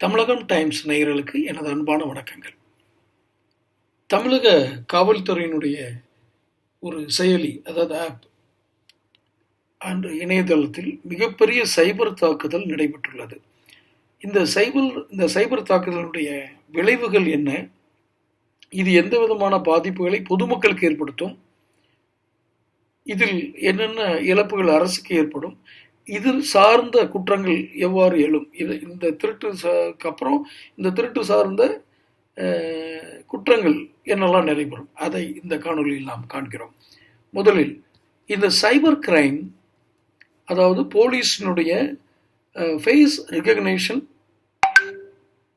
தமிழகம் times நேயர்களுக்கு எனது அன்பான வணக்கங்கள். தமிழக காவல்துறையினுடைய ஒரு செயலி அதாவது ஆப் அன்று இணையதளத்தில் மிகப்பெரிய சைபர் தாக்குதல் நடைபெற்றுள்ளது. இந்த சைபர் இந்த சைபர் தாக்குதலுடைய விளைவுகள் என்ன? இது எந்த விதமான பாதிப்புகளை பொதுமக்களுக்கு ஏற்படுத்தும்? இதில் என்னென்ன இழப்புகள் அரசுக்கு ஏற்படும்? இதில் சார்ந்த குற்றங்கள் எவ்வாறு எழும்? இது இந்த திருட்டு அப்புறம் இந்த திருட்டு சார்ந்த குற்றங்கள் என்னெல்லாம் நடைபெறும் அதை இந்த காணொளியில் நாம் காண்கிறோம். முதலில் இந்த சைபர் கிரைம் அதாவது போலீஸினுடைய ஃபேஸ் ரிகக்னேஷன்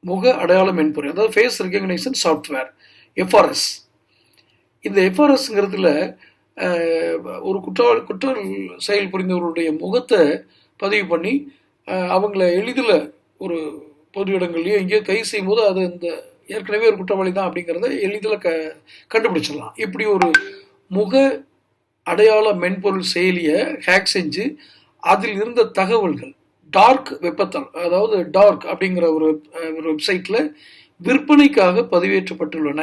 முக அடையாள மென்பொருள் அதாவது ஃபேஸ் ரிகக்னேஷன் சாஃப்ட்வேர் எஃப்ஆர்எஸ் இந்த எஃப்ஆர்எஸ்ங்கிறதுல ஒரு குற்றவாளி குற்ற செயல் புரிந்தவர்களுடைய முகத்தை பதிவு பண்ணி அவங்கள எளிதில் ஒரு பொது இடங்கள்லையோ எங்கேயோ கை செய்யும்போது அது இந்த ஏற்கனவே ஒரு குற்றவாளி தான் அப்படிங்கிறத எளிதில் க கண்டுபிடிச்சிடலாம். இப்படி ஒரு முக அடையாள மென்பொருள் செயலியை ஹேக் செஞ்சு அதில் இருந்த தகவல்கள் டார்க் வெப்பத்தல் அதாவது டார்க் அப்படிங்கிற ஒரு ஒரு வெப்சைட்டில் விற்பனைக்காக பதிவேற்றப்பட்டுள்ளன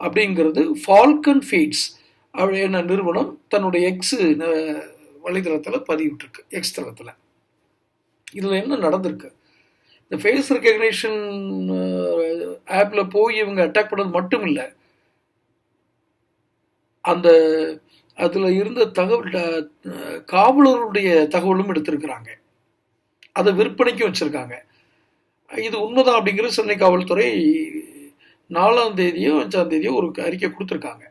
அப்படிங்கிறது ஃபால்கன் ஃபீட்ஸ் என்ன நிறுவனம் தன்னுடைய எக்ஸ் வலைதளத்தில் பதிவிட்டிருக்கு. எக்ஸ் தளத்தில். இதில் என்ன நடந்திருக்கு? இந்த ஃபேஸ் ரெக்கக்னேஷன் ஆப்பில் போய் இவங்க அட்டாக் பண்ணது மட்டும் இல்லை அந்த அதில் இருந்த தகவல் காவலருடைய தகவலும் எடுத்திருக்கிறாங்க. அதை விற்பனைக்கும் வச்சுருக்காங்க. இது உண்மைதான் அப்படிங்கிற சென்னை காவல்துறை நாலாம் தேதியோ அஞ்சாம் தேதியோ ஒரு அறிக்கை கொடுத்துருக்காங்க.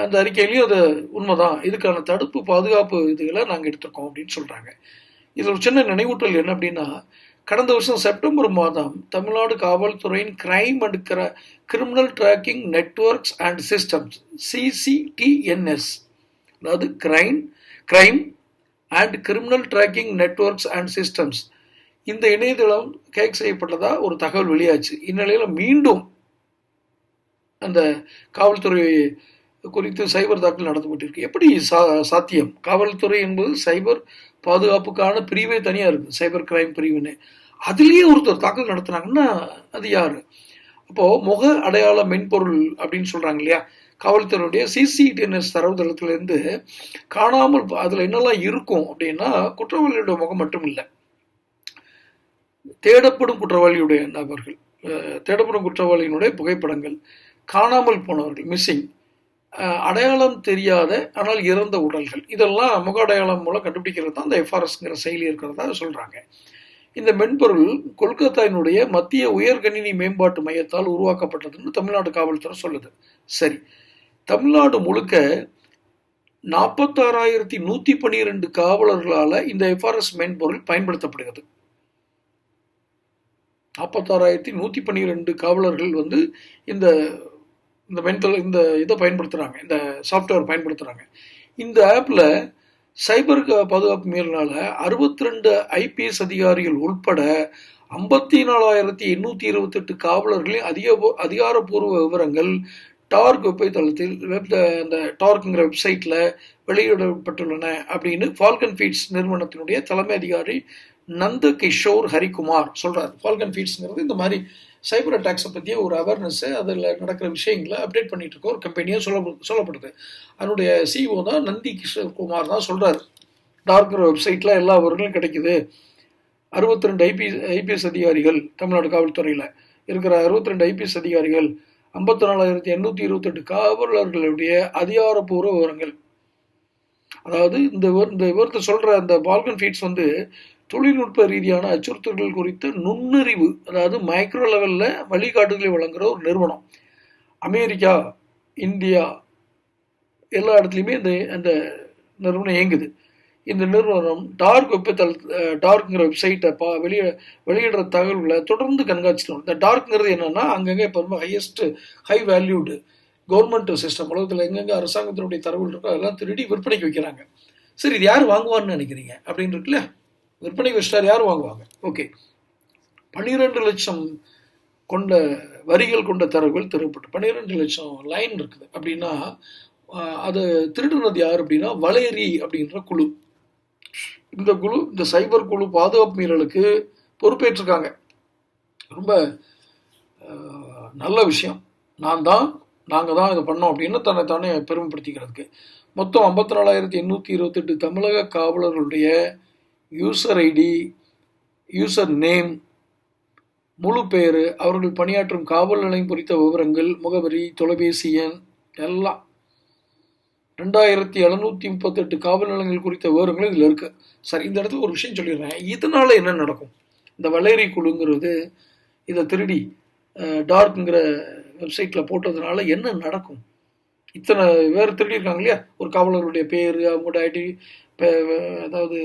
அந்த அறிக்கையிலையும் அது உண்மைதான். இதுக்கான தடுப்பு பாதுகாப்பு இதுகளை நாங்கள் எடுத்திருக்கோம் அப்படின்னு சொல்கிறாங்க இதில் ஒரு சின்ன நினைவூட்டல் என்ன அப்படின்னா கடந்த வருஷம் செப்டம்பர் மாதம் தமிழ்நாடு காவல்துறையின் கிரைம் அண்ட் கிர criminal tracking networks and systems CCTNS அதாவது crime crime and criminal tracking networks and systems இந்த இணையதளம் கேக் செய்யப்பட்டதாக ஒரு தகவல் வெளியாச்சு. இந்நிலையில் மீண்டும் அந்த காவல்துறை குறித்து சைபர் தாக்கல் நடத்தப்பட்டிருக்கு எப்படி சா சாத்தியம்? காவல்துறை என்பது சைபர் பாதுகாப்புக்கான பிரிவே தனியாக இருக்குது சைபர் கிரைம் பிரிவுன்னு. அதுலேயே ஒருத்தர் தாக்கல் நடத்துனாங்கன்னா அது யார்? அப்போது முக அடையாள மென்பொருள் அப்படின்னு சொல்கிறாங்க இல்லையா? காவல்துறையுடைய சிசிடிஎன்எஸ் தரவுதளத்திலேருந்து காணாமல் அதில் என்னெல்லாம் இருக்கும் அப்படின்னா குற்றவாளியோட முகம் மட்டும் இல்லை தேடப்படும் குற்றவாளியுடைய நபர்கள் தேடப்படும் குற்றவாளியினுடைய புகைப்படங்கள் காணாமல் போனவர்கள் மிஸ்ஸிங் அடையாளம் தெரியாத ஆனால் இறந்த உடல்கள். இதெல்லாம் முக அடையாளம் மூலம் கண்டுபிடிக்கிறது தான் அந்த எஃப்ஆர்எஸ்ங்கிற செயலி இருக்கிறதா சொல்கிறாங்க இந்த மென்பொருள் கொல்கத்தாவினுடைய மத்திய உயர்கணினி மேம்பாட்டு மையத்தால் உருவாக்கப்பட்டதுன்னு தமிழ்நாடு காவல்துறை சொல்லுது. சரி. தமிழ்நாடு முழுக்க நாற்பத்தாறாயிரத்தி நூற்றி பன்னிரெண்டு காவலர்களால் இந்த எஃப்ஆர்எஸ் மென்பொருள் பயன்படுத்தப்படுகிறது. நாற்பத்தாறாயிரத்தி நூற்றி பன்னிரெண்டு காவலர்கள் வந்து இந்த இந்த மென்தல் இந்த இதை பயன்படுத்துகிறாங்க இந்த சாஃப்ட்வேர் பயன்படுத்துகிறாங்க இந்த ஆப்பில் சைபர் பாதுகாப்பு மீறனால அறுபத்தி ரெண்டு ஐபிஎஸ் அதிகாரிகள் உட்பட ஐம்பத்தி நாலாயிரத்தி எண்ணூற்றி இருபத்தெட்டு காவலர்களின் அதிக அதிகாரப்பூர்வ விவரங்கள் டார்க் வெப்பைத்தளத்தில் வெப் அந்த டார்க்குங்கிற வெப்சைட்டில் வெளியிடப்பட்டுள்ளன அப்படின்னு ஃபால்கன் ஃபீட்ஸ் நிறுவனத்தினுடைய தலைமை அதிகாரி நந்த கிஷோர் ஹரிகுமார் சொல்கிறார் ஃபால்கன் ஃபீட்ஸ்ங்கிறது இந்த மாதிரி சைபர் அட்டாக்ஸை பற்றிய ஒரு அவேர்னஸ்ஸு அதில் நடக்கிற விஷயங்களை அப்டேட் பண்ணிகிட்டு இருக்க ஒரு கம்பெனியாக சொல்ல சொல்லப்படுது. அதனுடைய சிஇஓ தான் நந்தி கிஷோர் குமார் தான் சொல்கிறார் டார்க்கர் வெப்சைட்டில் எல்லா விவரங்களும் கிடைக்குது. அறுபத்தி ரெண்டு ஐபி ஐபிஎஸ் அதிகாரிகள் தமிழ்நாடு காவல்துறையில். இருக்கிற அறுபத்தி ரெண்டு ஐபிஎஸ் அதிகாரிகள் ஐம்பத்தி நாலாயிரத்தி எண்ணூற்றி இருபத்தெட்டு காவலர்களுடைய அதிகாரப்பூர்வ விவரங்கள். அதாவது இந்த இந்த விவரத்தை சொல்கிற அந்த பால்கன் ஃபீட்ஸ் வந்து தொழில்நுட்ப ரீதியான அச்சுறுத்தல்கள் குறித்த நுண்ணறிவு அதாவது மைக்ரோ லெவலில் வழிகாட்டுதலை வழங்குகிற ஒரு நிறுவனம். அமெரிக்கா இந்தியா எல்லா இடத்துலையுமே இந்த அந்த நிறுவனம் இயங்குது. இந்த நிறுவனம் டார்க் வெப்பத்தல் டார்க்குங்கிற வெப்சைட்டை பா வெளியே வெளியிடுற தகவல்களை தொடர்ந்து கண்காட்சிட்டு வரும். இந்த டார்க்ங்கிறது என்னென்னா அங்கங்கே இப்போ ரொம்ப highest high valued government system உலகத்தில் எங்கெங்கே அரசாங்கத்தினுடைய தரவுகள் இருக்கோ அதெல்லாம் திருடி விற்பனைக்கு வைக்கிறாங்க. சரி இது யார் வாங்குவார்னு நினைக்கிறீங்க? அப்படின்னு இருக்குல்ல? விற்பனைக்கு வச்சிட்டார் யார் வாங்குவாங்க? ஓகே. பன்னிரெண்டு லட்சம் கொண்ட வரிகள் கொண்ட தரவுகள் திருப்பட்டு பன்னிரெண்டு லட்சம் லைன் இருக்குது. அப்படின்னா அது திருடுனது யார் அப்படின்னா வலேரி அப்படின்ற குழு. இந்த குழு இந்த சைபர் குழு பாதுகாப்பு மீறலுக்கு பொறுப்பேற்றிருக்காங்க. ரொம்ப நல்ல விஷயம். நான் தான் நாங்கள் தான் இதை பண்ணோம் அப்படின்னு தன்னை தானே பெருமைப்படுத்திக்கிறதுக்கு. மொத்தம் ஐம்பத்தி நாலாயிரத்தி எண்ணூற்றி இருபத்தெட்டு தமிழக காவலர்களுடைய யூசர் ஐடி யூசர் நேம் முழு பெயர் அவர்கள் பணியாற்றும் காவல் நிலையம் குறித்த விவரங்கள் முகவரி தொலைபேசி எண் எல்லாம். ரெண்டாயிரத்தி எழுநூற்றி முப்பத்தெட்டு காவல் நிலையங்கள் குறித்த விவரங்களும் இதில் இருக்கு. சரி இந்த இடத்துல ஒரு விஷயம் சொல்லிடுறேன். இதனால என்ன நடக்கும்? இந்த வளேரி குழுங்கிறது இதை திருடி டார்க்குங்கிற வெப்சைட்டில் போட்டதுனால என்ன நடக்கும்? இத்தனை பேர் திருடியிருக்காங்க இல்லையா? ஒரு காவலருடைய பேர் அவங்களோட ஐடி அதாவது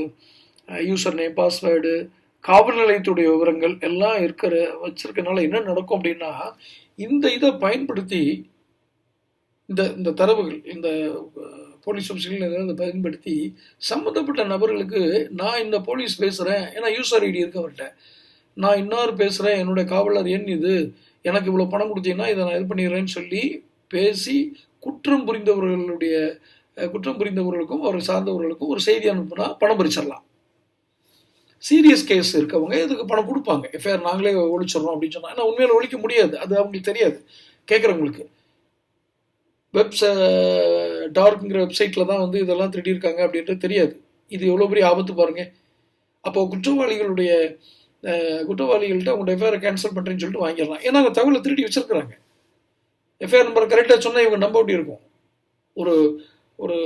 யூசர் நேம் பாஸ்வேர்டு காவல் நிலையத்துடைய விவரங்கள் எல்லாம் இருக்கிற வச்சிருக்கனால என்ன நடக்கும் அப்படின்னா இந்த இதை பயன்படுத்தி இந்த இந்த தரவுகள் இந்த போலீஸ் ஆஃபீஸர்கள் பயன்படுத்தி சம்மந்தப்பட்ட நபர்களுக்கு நான் இந்த போலீஸ் பேசுகிறேன் ஏன்னா யூசர் ஐடி இருக்கு அவர்கிட்ட. நான் இன்னார் பேசுகிறேன் என்னுடைய காவலர் எண் இது எனக்கு இவ்வளோ பணம் கொடுத்தீங்கன்னா இதை நான் இது பண்ணிடுறேன்னு சொல்லி பேசி குற்றம் புரிந்தவர்களுடைய குற்றம் புரிந்தவர்களுக்கும் அவரை சார்ந்தவர்களுக்கும் ஒரு செய்தி அனுப்புனா பணம் பறிச்சிடலாம். சீரியஸ் கேஸ் இருக்கவங்க இதுக்கு பணம் கொடுப்பாங்க? எஃப்ஐஆர் நாங்களே ஒழிச்சிடறோம் அப்படின்னு சொன்னால் ஆனால் உண்மையில ஒழிக்க முடியாது. அது அவங்களுக்கு தெரியாது. கேட்குறவங்களுக்கு வெப்ச டார்க்குங்கிற வெப்சைட்டில் தான் வந்து இதெல்லாம் திருடியிருக்காங்க அப்படின்றது தெரியாது. இது எவ்வளோ பெரிய ஆபத்து பாருங்க. அப்போ குற்றவாளிகளுடைய குற்றவாளிகள்கிட்ட குற்றவாளிகள்ட்ட உங்களோட எஃப்ஐஆர் கேன்சல் பண்ணுறேன்னு சொல்லிட்டு வாங்கிடலாம். ஏன்னா அந்த தகவலை திருடி வச்சிருக்கிறாங்க. எஃப்ஐஆர் நம்பர் கரெக்டாக சொன்னால் இவங்க நம்ப வேண்டி இருக்கும்? ஒரு ஒரு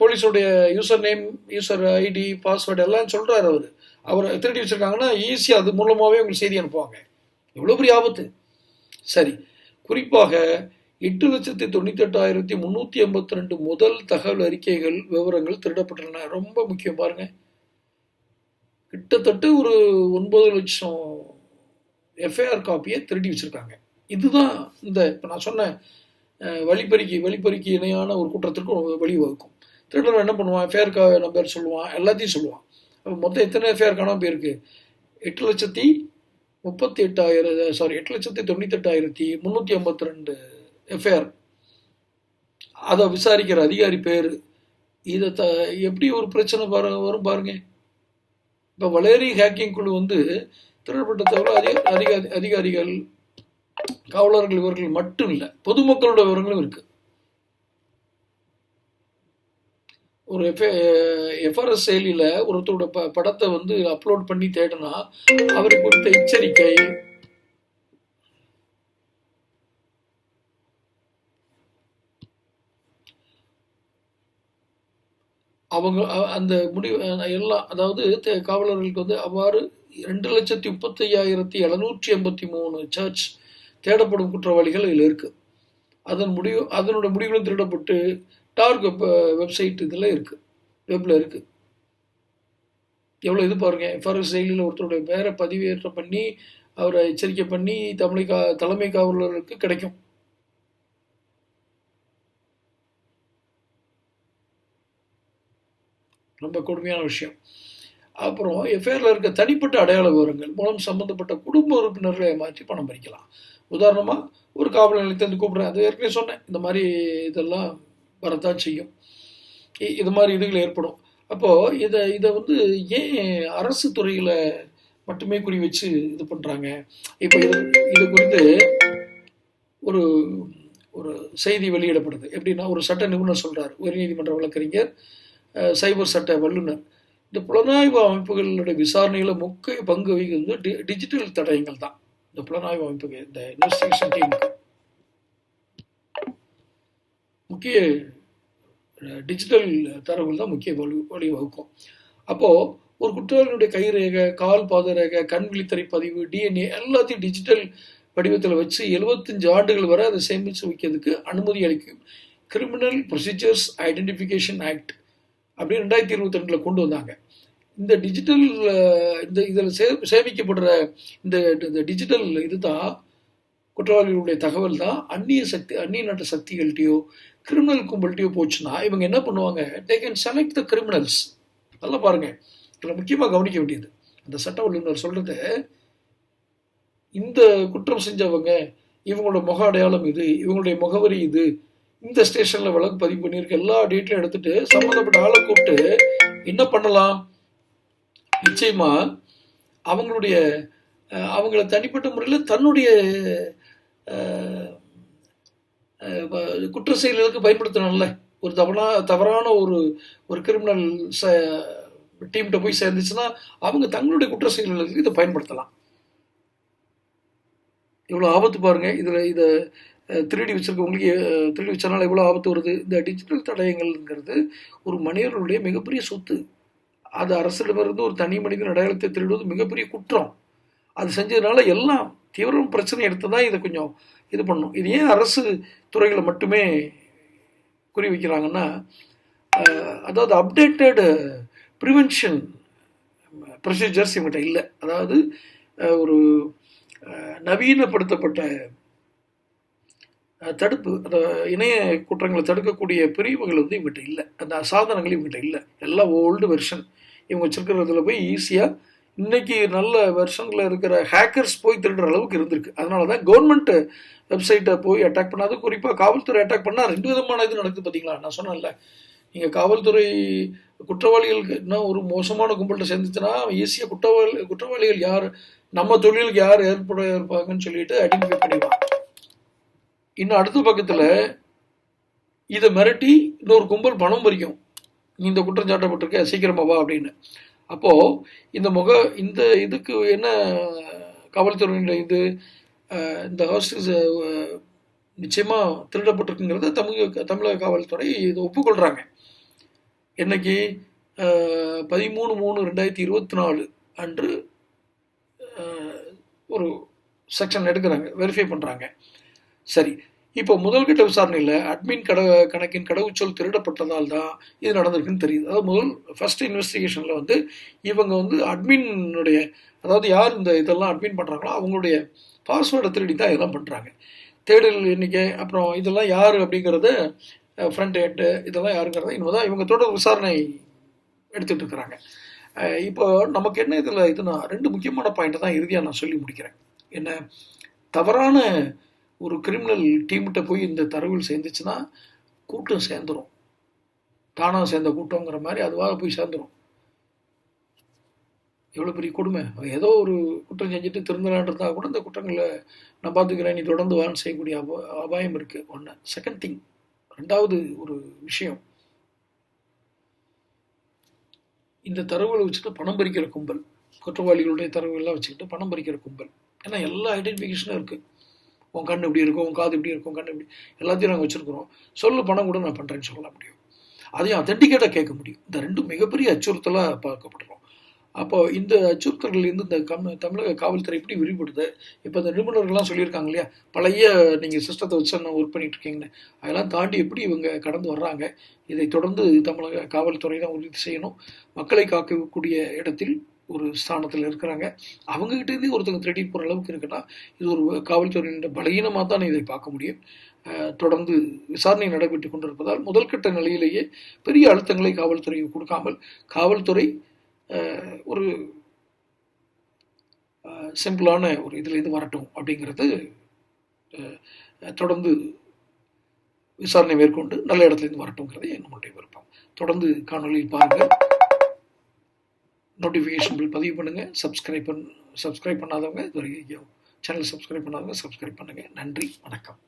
போலீஸோடைய user name user ID password எல்லாம் சொல்கிறாரு அவர். அவர் திருடி வச்சிருக்காங்கன்னா ஈஸியாக அது மூலமாகவே உங்களுக்கு செய்தி அனுப்புவாங்க. எவ்வளோ பெரிய ஆபத்து. சரி குறிப்பாக எட்டு லட்சத்தி தொண்ணூத்தெட்டாயிரத்தி முந்நூற்றி எண்பத்தி ரெண்டு முதல் தகவல் அறிக்கைகள் விவரங்கள் திருடப்பட்டுள்ளன. ரொம்ப முக்கியம் பாருங்க. கிட்டத்தட்ட ஒரு ஒன்பது லட்சம் எஃப்ஐஆர் காப்பியை திருடி வச்சிருக்காங்க. இதுதான் இந்த இப்போ நான் சொன்ன அஹ், வழிப்பறிக்கு வழிப்பறிக்கு இணையான ஒரு குற்றத்திற்கு வழிவகுக்கும். திருடர் என்ன பண்ணுவான்? எஃப்ஐஆர் கா நம்பர் சொல்லுவான் எல்லாத்தையும் சொல்லுவான். மொத்தம் எத்தனை எஃப்ஐஆர் காணாமல் போயிருக்கு? எட்டு லட்சத்தி முப்பத்தி எட்டாயிரம் சாரி எட்டு லட்சத்தி தொண்ணூத்தெட்டாயிரத்தி முந்நூற்றி ஐம்பத்தி ரெண்டு எஃப்ஐஆர் அதை விசாரிக்கிற அதிகாரி பேர். இதை த எப்படி ஒரு பிரச்சனை பாரு வரும் பாருங்க. இப்போ வளேரி ஹேக்கிங் குழு வந்து திருடப்பட்ட தகவல் அதிக அதிக அதிகாரிகள் காவலர்கள் இவர்கள் மட்டும் இல்லை பொதுமக்களோட விவரங்களும் இருக்குது ஒரு எஃப் எஃப்ஆர்எஸ் செயலியில் ஒருத்தரோட ப படத்தை வந்து அப்லோட் பண்ணி தேடினா அவருக்கு கொடுத்த எச்சரிக்கை. அவங்க அந்த முடிவு எல்லாம் அதாவது காவலர்களுக்கு வந்து அவ்வாறு ரெண்டு லட்சத்தி முப்பத்தி ஐயாயிரத்தி எழுநூற்றி எண்பத்தி மூணு சர்ச் தேடப்படும் குற்றவாளிகள் இதில் இருக்கு. அதன் முடிவு அதனோட முடிவுகளும் திருடப்பட்டு டார்க் வெப் வெப்சைட் இதில் இருக்குது வெப்பில் இருக்குது எவ்வளோ இது பாருங்கள் எஃப்ஆர்எஸ் செயலியில் ஒருத்தருடைய பேரை பதிவேற்றம் பண்ணி அவரை எச்சரிக்கை பண்ணி தமிழை கா தலைமை காவலர்களுக்கு கிடைக்கும். ரொம்ப கொடுமையான விஷயம். அப்புறம் எஃப்ஐஆரில் இருக்க தனிப்பட்ட அடையாள விவரங்கள் மூலம் சம்பந்தப்பட்ட குடும்ப உறுப்பினர்களை மாற்றி பணம் பறிக்கலாம். உதாரணமாக ஒரு காவல் நிலையத்திலிருந்து கூப்பிட்றேன். அது ஏற்கனவே சொன்னேன். இந்த மாதிரி இதெல்லாம் வரத்தான் செய்யும். இ- இது மாதிரி இதுகள் ஏற்படும். அப்போது இதை இதை வந்து ஏன் அரசு துறையில் மட்டுமே குறி வச்சு இது பண்ணுறாங்க இப்போ இது இது குறித்து ஒரு ஒரு செய்தி வெளியிடப்படுது. எப்படின்னா ஒரு சட்ட நிபுணர் சொல்கிறார் உயர்நீதிமன்ற வழக்கறிஞர் சைபர் சட்ட வல்லுநர். இந்த புலனாய்வு அமைப்புகளுடைய விசாரணையில் முக்கிய பங்கு வகிக்கிறது டி டிஜிட்டல் தடயங்கள் தான். இந்த புலனாய்வு அமைப்புகள் இந்த இன்வெஸ்டிகேஷன் டீமுக்கு. முக்கிய டிஜிட்டல் தரவுகள் தான் முக்கிய வழி வழிவகுக்கும். அப்போது ஒரு குற்றவாளியுடைய கைரேகை கால் பாதரேகை கண் விழித்தறை பதிவு டிஎன்ஏ எல்லாத்தையும் டிஜிட்டல் வடிவத்தில் வச்சு எழுபத்தஞ்சு ஆண்டுகள் வரை அதை சேமித்து வைக்கிறதுக்கு அனுமதி அளிக்கும். கிரிமினல் ப்ரொசீஜர்ஸ் ஐடென்டிஃபிகேஷன் ஆக்ட் அப்படின்னு ரெண்டாயிரத்தி இருபத்தி ரெண்டில் கொண்டு வந்தாங்க. இந்த டிஜிட்டல் இந்த இதில் சே சேமிக்கப்படுற இந்த இந்த டிஜிட்டல் இதுதான் குற்றவாளிகளுடைய தகவல் தான் அந்நிய சக்தி அந்நிய நாட்டு சக்திகள்கிட்டயோ கிரிமினல் கும்பல்கிட்டயோ போச்சுன்னா இவங்க என்ன பண்ணுவாங்க? They can select the criminals நல்லா பாருங்க. இதில் முக்கியமாக கவனிக்க வேண்டியது. அந்த சட்ட வல்லுநர் சொல்றது இந்த குற்றம் செஞ்சவங்க இவங்களோட முக அடையாளம் இது இவங்களுடைய முகவரி இது இந்த ஸ்டேஷனில் வழக்கு பதிவு பண்ணியிருக்க எல்லா டேட்லையும் எடுத்துட்டு சம்மந்தப்பட்ட ஆளை கூப்பிட்டு என்ன பண்ணலாம்? நிச்சயமா அவங்களுடைய அவங்கள தனிப்பட்ட முறையில் தன்னுடைய குற்ற செயல்களுக்கு பயன்படுத்தணும்ல. ஒரு தவறா தவறான ஒரு ஒரு கிரிமினல் ச டீம்கிட்ட போய் சேர்ந்துச்சுன்னா அவங்க தங்களுடைய குற்ற செயல்களுக்கு இதை பயன்படுத்தலாம். இவ்வளோ ஆபத்து பாருங்கள் இதில் இதை திருடி வச்சிருக்கவங்களுக்கு திருடி வச்சனால எவ்வளோ ஆபத்து வருது? இந்த டிஜிட்டல் தடயங்கள்ங்கிறது ஒரு மனிதர்களுடைய மிகப்பெரிய சொத்து. அது அரசிடமிருந்து ஒரு தனி மனிதன் அடையாளத்தை திருடுவது மிகப்பெரிய குற்றம். அது செஞ்சதுனால எல்லாம் தீவிரம் பிரச்சனை எடுத்து தான் இதை கொஞ்சம் இது பண்ணும் இது ஏன் அரசு துறைகளை மட்டுமே குறி வைக்கிறாங்கன்னா அதாவது அப்டேட்டட் ப்ரிவென்ஷன் ப்ரொசீஜர்ஸ் இவங்ககிட்ட இல்லை. அதாவது ஒரு நவீனப்படுத்தப்பட்ட தடுப்பு அந்த இணைய குற்றங்களை தடுக்கக்கூடிய பிரிவுகள் வந்து இவங்ககிட்ட இல்லை. அந்த சாதனங்கள் இவங்ககிட்ட இல்லை. எல்லாம் ஓல்டு வெர்ஷன் இவங்க வச்சுருக்கிறதுல போய் ஈஸியாக இன்னைக்கு நல்ல வெர்ஷனில் இருக்கிற ஹேக்கர்ஸ் போய் திருடுற அளவுக்கு இருந்திருக்கு. அதனால தான் கவர்மெண்ட்டு வெப்சைட்டை போய் அட்டாக் பண்ணாது. குறிப்பாக காவல்துறை அட்டாக் பண்ணால் ரெண்டு விதமான இது நடக்குது பார்த்தீங்களா நான் சொன்னேன்ல. நீங்கள் காவல்துறை குற்றவாளிகளுக்கு இன்னும் ஒரு மோசமான கும்பல்கிட்ட சேர்ந்துச்சுன்னா ஈஸியாக குற்றவாளி குற்றவாளிகள் யார்? நம்ம தொழிலுக்கு யார் ஏற்பட இருப்பாங்கன்னு சொல்லிட்டு ஐடென்டிஃபை பண்ணிடுவான். இன்னும் அடுத்த பக்கத்தில் இதை மிரட்டி இன்னொரு கும்பல் பணம் பறிக்கும். நீ இந்த குற்றம் சாட்டப்பட்டிருக்க சீக்கிரமா வா அப்படின்னு. அப்போது இந்த முக இந்த இதுக்கு என்ன காவல்துறையினுடைய இது இந்த ஹாஸ்டல்ஸ் நிச்சயமாக திருடப்பட்டிருக்குங்கிறத தமிழக தமிழக காவல்துறை இதை ஒப்புக்கொள்கிறாங்க என்னைக்கு பதிமூணு மூணு ரெண்டாயிரத்தி இருபத்தி நாலு அன்று ஒரு செக்ஷன் எடுக்கிறாங்க வெரிஃபை பண்ணுறாங்க சரி இப்போ முதல்கட்ட விசாரணையில் அட்மின் கட கணக்கின் கடவுச்சொல் திருடப்பட்டதால் தான் இது நடந்திருக்குன்னு தெரியுது. அதாவது முதல் ஃபர்ஸ்ட் இன்வெஸ்டிகேஷனில் வந்து இவங்க வந்து அட்மினுடைய அதாவது யார் இந்த இதெல்லாம் அட்மின் பண்ணுறாங்களோ அவங்களுடைய பாஸ்வேர்டை திருடி தான் இதெல்லாம் பண்ணுறாங்க தேடல் எண்ணிக்கை அப்புறம் இதெல்லாம் யார் அப்படிங்கிறத ஃப்ரண்ட் ஹெட்டு இதெல்லாம் யாருங்கிறத இனிமே தான் இவங்க தொடர் விசாரணை எடுத்துகிட்டு இருக்கிறாங்க. இப்போ நமக்கு என்ன இதில் இதுனா ரெண்டு முக்கியமான பாயிண்ட்டை தான் இறுதியாக நான் சொல்லி முடிக்கிறேன். என்ன? தவறான ஒரு கிரிமினல் டீம்கிட்ட போய் இந்த தரவுகள் சேர்ந்துச்சுன்னா கூட்டம் சேர்ந்துரும். தானாக சேர்ந்த கூட்டங்கிற மாதிரி அதுவாக போய் சேர்ந்துடும் எவ்வளோ பெரிய கொடுமை? ஏதோ ஒரு குற்றம் செஞ்சுட்டு திருந்தலான்றதா கூட இந்த குற்றங்களை நான் பார்த்துக்கிறேன். நீ தொடர்ந்து வான்னு செய்யக்கூடிய அப அபாயம் இருக்குது ஒன்று செகண்ட் திங் ரெண்டாவது ஒரு விஷயம். இந்த தரவுகளை வச்சுட்டு பணம் பறிக்கிற கும்பல் குற்றவாளிகளுடைய தரவுகள்லாம் வச்சுக்கிட்டு பணம் பறிக்கிற கும்பல். ஏன்னா எல்லா ஐடென்டிஃபிகேஷனும் இருக்குது உன் கண் இப்படி இருக்கும் உன் காது இப்படி இருக்கும் கண் இப்படி எல்லாத்தையும் நாங்கள் வச்சுருக்குறோம். சொல்லு பணம் கூட நான் பண்ணுறேன்னு சொல்ல முடியும் அதையும் அத்தென்டிகேட்டாக கேட்க முடியும். இந்த ரெண்டும் மிகப்பெரிய அச்சுறுத்தலாக பார்க்கப்படுறோம். அப்போ இந்த அச்சுறுத்தல்கள்லேருந்து இந்த கம் தமிழக காவல்துறை எப்படி விரிவுபடுது? இப்போ இந்த நிபுணர்கள்லாம் சொல்லியிருக்காங்க இல்லையா? பழைய நீங்கள் சிஸ்டத்தை வச்சு நான் ஒர்க் பண்ணிட்டு இருக்கீங்கன்னு. அதெல்லாம் தாண்டி எப்படி இவங்க கடந்து வர்றாங்க? இதை தொடர்ந்து தமிழக காவல்துறை தான் உறுதி செய்யணும். மக்களை காக்கக்கூடிய இடத்தில் ஒரு ஸ்தானத்தில் இருக்கிறாங்க. அவங்ககிட்டேருந்து ஒருத்தங்க திருடி போகிற அளவுக்கு இருக்குன்னா இது ஒரு காவல்துறையினுடைய பலகீனமாக தான் இதை பார்க்க முடியும். தொடர்ந்து விசாரணை நடைபெற்று கொண்டிருப்பதால் முதல்கட்ட நிலையிலேயே பெரிய அழுத்தங்களை காவல்துறை கொடுக்காமல் காவல்துறை அஹ், ஒரு சிம்பிளான ஒரு இதுலேருந்து வரட்டும் அப்படிங்கிறது தொடர்ந்து விசாரணை மேற்கொண்டு நல்ல இடத்துலேருந்து வரட்டுங்கிறது நம்மளுடைய விருப்பம். தொடர்ந்து காணொலியில் பாருங்கள். நோட்டிஃபிகேஷன் பில் பதிவு பண்ணுங்கள் சப்ஸ்கிரைப் பண் சப்ஸ்கிரைப் பண்ணாதவங்க இது வரைக்கும் சேனல் சப்ஸ்கிரைப் பண்ணாதவங்க சப்ஸ்கிரைப் பண்ணுங்கள் நன்றி வணக்கம்.